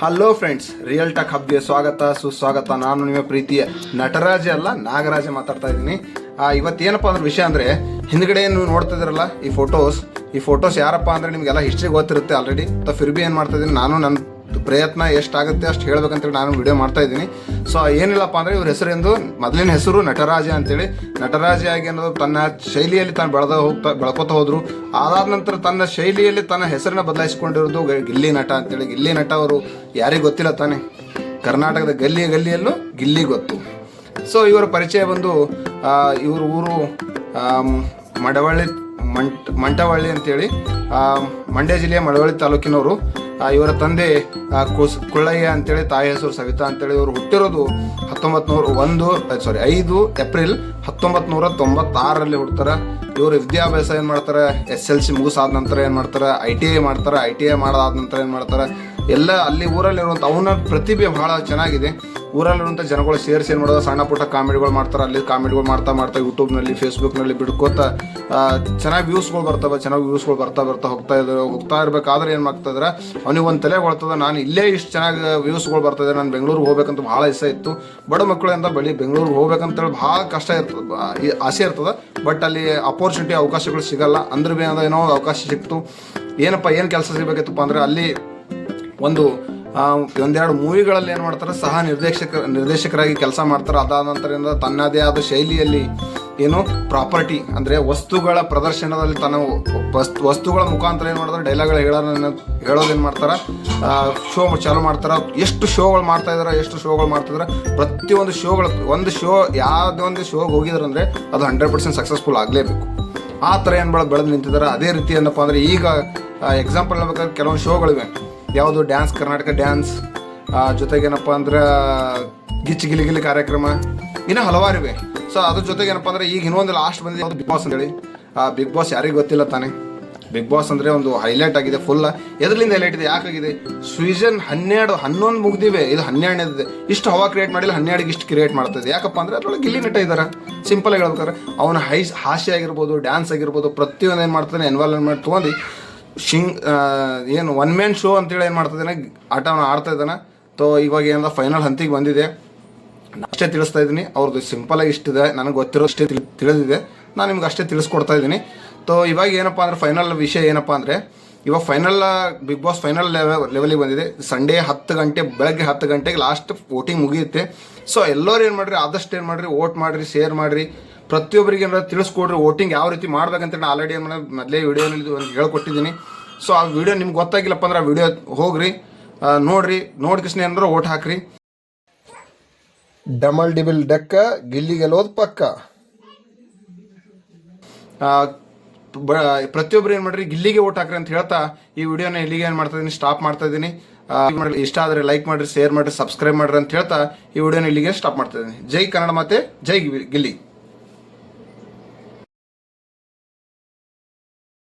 Hello friends real talk ಹಬ್ಗೆ ಸ್ವಾಗತ, ಸುಸ್ವಾಗತ. ನಾನು ನಿಮ್ಮ ಪ್ರೀತಿಯ ನಟರಾಜ ಅಲ್ಲ, ನಾಗರಾಜ ಮಾತಾಡ್ತಾ ಇದ್ದೀನಿ. ಇವತ್ತೇನಪ್ಪ ಅಂದ್ರೆ ವಿಷಯ ಅಂದ್ರೆ, ಹಿಂದ್ಗಡೆ ನೀವು ನೋಡ್ತಾ ಈ ಫೋಟೋಸ್ ಈ ಫೋಟೋಸ್ ಯಾರಪ್ಪ ಅಂದ್ರೆ ನಿಮಗೆಲ್ಲ ಹಿಸ್ಟ್ರಿ ಗೊತ್ತಿರುತ್ತೆ ಆಲ್ರೆಡಿ ಫಿರ್ ಬಿ ಏನು ಮಾಡ್ತಾ ಇದ್ದೀನಿ, ನಾನು ನನ್ನ ಪ್ರಯತ್ನ ಎಷ್ಟಾಗುತ್ತೆ ಅಷ್ಟು ಹೇಳ್ಬೇಕಂತೇಳಿ ನಾನು ವಿಡಿಯೋ ಮಾಡ್ತಾ ಇದ್ದೀನಿ. ಸೊ ಏನಿಲ್ಲಪ್ಪ ಅಂದ್ರೆ ಇವ್ರ ಹೆಸರೆಂದು ಮೊದಲಿನ ಹೆಸರು ನಟರಾಜ ಅಂತೇಳಿ. ನಟರಾಜ ಆಗಿ ಅನ್ನೋದು ತನ್ನ ಶೈಲಿಯಲ್ಲಿ ತಾನು ಬೆಳೆದ ಹೋಗ್ತಾ, ಬೆಳ್ಕೊತಾ ಹೋದರು. ಅದಾದ ನಂತರ ತನ್ನ ಶೈಲಿಯಲ್ಲಿ ತನ್ನ ಹೆಸರನ್ನ ಬದಲಾಯಿಸಿಕೊಂಡಿರೋದು ಗಿಲ್ಲಿ ನಟ ಅಂತೇಳಿ. ಗಿಲ್ಲಿ ನಟ ಅವರು ಯಾರಿಗೆ ಗೊತ್ತಿಲ್ಲ ತಾನೆ? ಕರ್ನಾಟಕದ ಗಲ್ಲಿ ಗಲ್ಲಿಯಲ್ಲೂ ಗಿಲ್ಲಿ ಗೊತ್ತು. ಸೊ ಇವರ ಪರಿಚಯ ಬಂದು ಇವರು ಊರು ಮಡವಳ್ಳಿ ಮಂಟ್ ಮಂಟವಳ್ಳಿ ಅಂತೇಳಿ ಮಂಡ್ಯ ಜಿಲ್ಲೆಯ ಮಳವಳ್ಳಿ ತಾಲೂಕಿನವರು ಇವರ ತಂದೆ ಕುಸ್, ಕುಳ್ಳಯ್ಯ ಅಂತೇಳಿ ತಾಯಿ ಹೆಸರು ಸವಿತಾ ಅಂತೇಳಿ ಇವರು ಹುಟ್ಟಿರೋದು ಹತ್ತೊಂಬತ್ತು ನೂರ ಒಂದು ಸಾರಿ ಐದು ಏಪ್ರಿಲ್ ಹತ್ತೊಂಬತ್ತು ನೂರ ತೊಂಬತ್ತಾರರಲ್ಲಿ ಹುಡ್ತಾರೆ. ಇವರು ವಿದ್ಯಾಭ್ಯಾಸ ಏನು ಮಾಡ್ತಾರೆ, ಎಸ್ ಎಲ್ ಸಿ ಮುಗಿಸಾದ ನಂತರ ಏನು ಮಾಡ್ತಾರೆ, ಐ ಟಿ ಐ ಮಾಡ್ತಾರೆ, ಐ ಟಿ ಐ ಮಾಡಾದ ನಂತರ ಏನು ಮಾಡ್ತಾರೆ. ಎಲ್ಲ ಅಲ್ಲಿ ಊರಲ್ಲಿರುವಂಥ ಅವನ ಪ್ರತಿಭೆ ಬಹಳ ಚೆನ್ನಾಗಿದೆ. ಊರಲ್ಲಿರುವಂಥ ಜನಗಳು ಸೇರಿಸಿ ಏನು ಮಾಡೋದು? ಸಣ್ಣ ಪುಟ್ಟ ಕಾಮಿಡಿಗಳು ಮಾಡ್ತಾರೆ, ಅಲ್ಲಿ ಕಾಮಿಡಿಗಳು ಮಾಡ್ತಾ ಮಾಡ್ತಾ ಯೂಟ್ಯೂಬ್ನಲ್ಲಿ ಫೇಸ್ಬುಕ್ನಲ್ಲಿ ಬಿಡ್ಕೋತ ಚೆನ್ನಾಗಿ ವ್ಯೂಸ್ಗಳು ಬರ್ತವೆ, ಚೆನ್ನಾಗಿ ವ್ಯೂಸ್ಗಳು ಬರ್ತಾ ಬರ್ತಾ ಹೋಗ್ತಾ ಇದ್ದಾರೆ ಹೋಗ್ತಾ ಇರ್ಬೇಕಾದ್ರೆ ಏನು ಮಾಡ್ತಿದ್ರೆ ಅವನಿಗೆ ಒಂದು ತಲೆ ಹೊಳ್ತದ ನಾನು ಇಲ್ಲೇ ಇಷ್ಟು ಚೆನ್ನಾಗಿ ವ್ಯೂಸ್ಗಳು ಬರ್ತಾಯಿದೆ ನಾನು ಬೆಂಗಳೂರಿಗೆ ಹೋಗ್ಬೇಕಂತ ಭಾಳ ಇಷ್ಟ ಇತ್ತು. ಬಡ ಮಕ್ಕಳಿಂದ ಬಳಿ ಬೆಂಗಳೂರಿಗೆ ಹೋಗ್ಬೇಕಂತೇಳಿ ಭಾಳ ಕಷ್ಟ ಇರ್ತದೆ ಆಸೆ ಇರ್ತದೆ. ಬಟ್ ಅಲ್ಲಿ ಅಪೋರ್ಚುನಿಟಿ ಅವಕಾಶಗಳು ಸಿಗಲ್ಲ. ಅಂದ್ರೆ ಏನೋ ಅವಕಾಶ ಸಿಕ್ತು. ಏನಪ್ಪ, ಏನು ಕೆಲಸ ಸಿಗಬೇಕಿತ್ತಪ್ಪ ಅಂದ್ರೆ ಅಲ್ಲಿ ಒಂದು ಒಂದೆರಡು ಮೂವಿಗಳಲ್ಲಿ ಏನು ಮಾಡ್ತಾರೆ, ಸಹ ನಿರ್ದೇಶಕ, ನಿರ್ದೇಶಕರಾಗಿ ಕೆಲಸ ಮಾಡ್ತಾರೆ. ಅದಾದ ನಂತರದಿಂದ ತನ್ನದೇ ಆದ ಶೈಲಿಯಲ್ಲಿ ಏನು ಪ್ರಾಪರ್ಟಿ, ಅಂದರೆ ವಸ್ತುಗಳ ಪ್ರದರ್ಶನದಲ್ಲಿ ತನ್ನ ವಸ್ತು, ವಸ್ತುಗಳ ಮುಖಾಂತರ ಏನು ಮಾಡ್ತಾರೆ ಡೈಲಾಗ್ಗಳು ಹೇಳೋದನ್ನು ಹೇಳೋದೇನು ಮಾಡ್ತಾರೆ ಶೋ ಚಾಲು ಮಾಡ್ತಾರೆ. ಎಷ್ಟು ಶೋಗಳು ಮಾಡ್ತಾ ಇದ್ದಾರೆ ಎಷ್ಟು ಶೋಗಳು ಮಾಡ್ತಿದ್ದಾರೆ ಪ್ರತಿಯೊಂದು ಶೋಗಳು ಒಂದು ಶೋ ಯಾವುದೇ ಒಂದು ಶೋಗೆ ಹೋಗಿದ್ರು ಅಂದರೆ ಅದು ಹಂಡ್ರೆಡ್ ಪರ್ಸೆಂಟ್ ಸಕ್ಸಸ್ಫುಲ್ ಆಗಲೇಬೇಕು. ಆ ಥರ ಏನು ಬೆಳೆದು ಬೆಳೆದು ನಿಂತಿದ್ದಾರೆ. ಅದೇ ರೀತಿ ಏನಪ್ಪ ಅಂದರೆ ಈಗ ಎಕ್ಸಾಂಪಲ್ ಹೇಳ್ಬೇಕಾದ್ರೆ ಕೆಲವೊಂದು ಶೋಗಳಿವೆ ಯಾವುದು ಡ್ಯಾನ್ಸ್ ಕರ್ನಾಟಕ ಡ್ಯಾನ್ಸ್ ಜೊತೆಗೇನಪ್ಪ ಅಂದ್ರೆ, ಗಿಚ್ಚಿ ಗಿಲಿ ಗಿಲಿ ಕಾರ್ಯಕ್ರಮ ಹಲವಾರು ಹಲವಾರಿವೆ ಸೊ ಅದ್ರ ಜೊತೆಗೆ ಏನಪ್ಪ ಅಂದ್ರೆ, ಈಗ ಇನ್ನೊಂದು ಲಾಸ್ಟ್ ಬಂದಿದೆ ಯಾವುದು ಬಿಗ್ ಬಾಸ್ ಅಂತೇಳಿ. ಬಿಗ್ ಬಾಸ್ ಯಾರಿಗೂ ಗೊತ್ತಿಲ್ಲ ತಾನೆ. ಬಿಗ್ ಬಾಸ್ ಅಂದರೆ ಒಂದು ಹೈಲೈಟ್ ಆಗಿದೆ ಫುಲ್ ಎದ್ರಲಿಂದ ಹೈಲೈಟ್ ಇದೆ ಯಾಕಾಗಿದೆ ಸೀಸನ್ ಹನ್ನೆರಡು, ಹನ್ನೊಂದು ಮುಗ್ದಿವೆ. ಇದು ಹನ್ನೆರಡನೇದಿದೆ ಇಷ್ಟು ಹವಾ ಕ್ರಿಯೇಟ್ ಮಾಡಿಲ್ಲ, ಹನ್ನೆರಡಿಗೆ ಇಷ್ಟು ಕ್ರಿಯೇಟ್ ಮಾಡ್ತಿದೆ. ಯಾಕಪ್ಪ ಅಂದ್ರೆ, ಅದ್ರೊಳಗೆ ಗಿಲ್ಲಿ ನಟ ಇದ್ದಾರೆ ಸಿಂಪಲ್ ಆಗಿ ಹೇಳ್ಬೇಕಾದ್ರೆ, ಅವನ ಹೈ, ಹಾಸ್ಯ ಆಗಿರ್ಬೋದು ಡ್ಯಾನ್ಸ್ ಆಗಿರ್ಬೋದು, ಪ್ರತಿಯೊಂದು ಏನು ಮಾಡ್ತಾನೆ ಎನ್ವಾಲ್ವ್ಮೆಂಟ್ ತೊಗೊಂಡು ಶಿಂಗ್ ಏನು ಒನ್ ಮ್ಯಾನ್ ಶೋ ಅಂತೇಳಿ ಏನು ಮಾಡ್ತಿದ್ದಾನೆ, ಆಟವನ್ನು ಆಡ್ತಾ ಇದ್ದಾನೆ. ತೋ ಇವಾಗ ಏನದ ಫೈನಲ್ ಹಂತಿಗೆ ಬಂದಿದೆ. ಅಷ್ಟೇ ತಿಳಿಸ್ತಾ ಇದ್ದೀನಿ. ಅವ್ರದ್ದು ಸಿಂಪಲ್ ಆಗಿ ಇಷ್ಟಿದೆ. ನನಗೆ ಗೊತ್ತಿರೋ ಅಷ್ಟೇ ತಿಳಿ, ತಿಳಿದಿದೆ. ನಾನು ನಿಮ್ಗೆ ಅಷ್ಟೇ ತಿಳಿಸ್ಕೊಡ್ತಾ ಇದ್ದೀನಿ. ತೋ ಇವಾಗ ಏನಪ್ಪ ಅಂದರೆ ಫೈನಲ್ ವಿಷಯ ಏನಪ್ಪ ಅಂದರೆ, ಇವಾಗ final Bigg Boss final level ಲೆವೆಲಿಗೆ ಬಂದಿದೆ. ಸಂಡೇ ಹತ್ತು ಗಂಟೆ, ಬೆಳಗ್ಗೆ ಹತ್ತು ಗಂಟೆಗೆ ಲಾಸ್ಟ್ ವೋಟಿಂಗ್ ಮುಗಿಯುತ್ತೆ. ಸೊ ಎಲ್ಲರೂ ಏನು ಮಾಡಿರಿ, ಆದಷ್ಟು ಏನು ಮಾಡಿರಿ ವೋಟ್ ಮಾಡಿರಿ ಶೇರ್ ಮಾಡಿರಿ. ಪ್ರತಿಯೊಬ್ಬರಿಗೆ ಏನಾರ ತಿಳಿಸ್ಕೊಡ್ರಿ ವೋಟಿಂಗ್ ಯಾವ ರೀತಿ ಮಾಡ್ಬೇಕಂತ ನಾನು ಆಲ್ರೆಡಿ ಏನು ಮೊದಲೇ ವಿಡಿಯೋನಲ್ಲಿ ಒಂದು ಹೇಳ್ಕೊಟ್ಟಿದ್ದೀನಿ. ಸೊ ಆ ವಿಡಿಯೋ ನಿಮ್ಗೆ ಗೊತ್ತಾಗಿಲ್ಲಪ್ಪ ಅಂದ್ರೆ ಆ ವಿಡಿಯೋ ಹೋಗ್ರಿ. ನೋಡ್ರಿ ನೋಡ್ಕಿಸ್ನ ಏನಾದ್ರು ವೋಟ್ ಹಾಕ್ರಿ. ಡಮಲ್ ಡಿಬಿಲ್ ಡಕ್ಕ ಗಿಲ್ಲಿ ಗೆಲ್ಲೋದು ಪಕ್ಕ. ಪ್ರತಿಯೊಬ್ಬರು ಏನು ಮಾಡ್ರಿ ಗಿಲ್ಲಿಗೆ ಓಟ್ ಹಾಕ್ರಿ ಅಂತ ಹೇಳ್ತಾ ಈ ವಿಡಿಯೋನ ಇಲ್ಲಿಗೆ ಏನು ಮಾಡ್ತಾ ಇದೀನಿ ಸ್ಟಾಪ್ ಮಾಡ್ತಾ ಇದ್ದೀನಿ ಇಷ್ಟ ಆದರೆ ಲೈಕ್ ಮಾಡಿರಿ ಶೇರ್ ಮಾಡಿರಿ ಸಬ್ಸ್ಕ್ರೈಬ್ ಮಾಡಿರಿ ಅಂತ ಹೇಳ್ತಾ ಈ ವಿಡಿಯೋನ ಇಲ್ಲಿಗೆ ಸ್ಟಾಪ್ ಮಾಡ್ತಾ ಇದ್ದೀನಿ ಜೈ ಕನ್ನಡ ಮಾತೆ ಜೈ ಗಿಲ್ಲಿ.